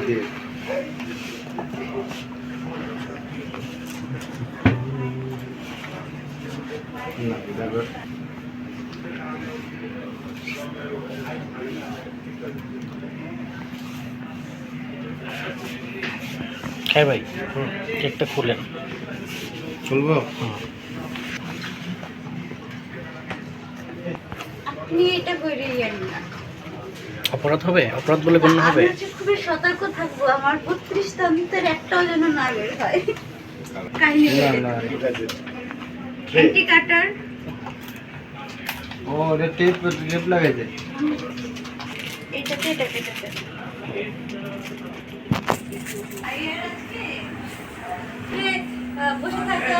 দিয়ে না তারপর হ্যাঁ ভাই হুম, কেকটা খুলেন চলবো? আপনি এটা করে না অপরাধ হবে? অপরাধ বলে গণ্য হবে? খুবই সতর্ক থাকব আমার বত্রিশ তন্ত্রের একটাও যেন না বের হয়। কাহিনী কাটার। ও ওটা টেপ টেপ লাগাইছে। এটাতে বসে থাকা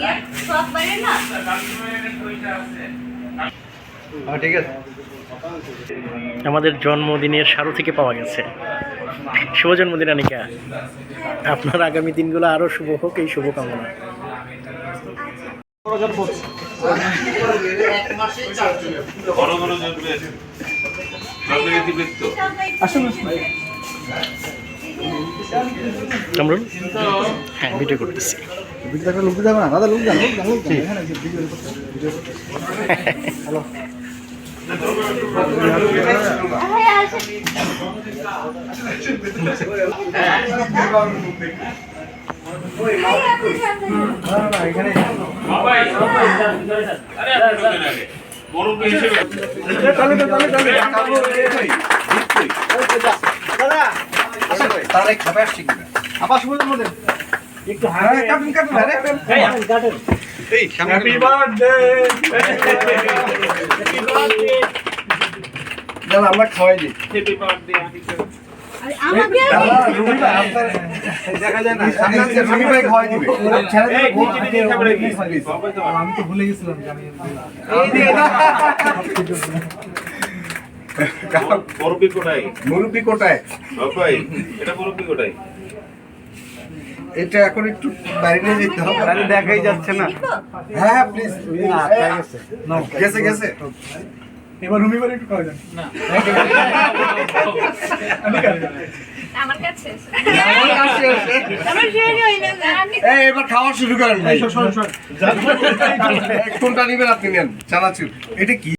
ইয়ে সব বাইরে না? ঠিক আছে। আমাদের জন্মদিনের সারো থেকে পাওয়া গেছে। শুভ জন্মদিন আনিকা। আপনার আগামী দিনগুলো আরও শুভ হোক এই শুভকামনা। বড় বড় জন্মে জন্মগতি বৃত্ত কামরুল হ্যাঁ ভিডিও করতেছি। যান। হিসেবে তারে খাবে আসছে কিনা আবার শুভ জন্মদিন একটু হ্যাঁ কাটুন কাটুন আরে এই হ্যাপি বার্থডে দাদা আমরা খাওয়াই দিই। দেখা যায় না। সামনে ভাই খাওয়াই দিবে। আমি তো ভুলে গেছিলাম যে আমি মুরব্বি কোটায় বাবাই এটা মুরব্বী এটা এখন একটু বাইরে নিয়ে যেতে হবে। দেখাই যাচ্ছে না। হ্যাঁ হ্যাঁ প্লিজ গেছে। গেছে এবার রুমি বাড়ি একটু খাওয়া যান আমার কাছে আমার শেষ না আপনি এই এবার খাওয়া শুরু করেন কোনটা নিবেন আপনি নেন। চানাচুর এটা কি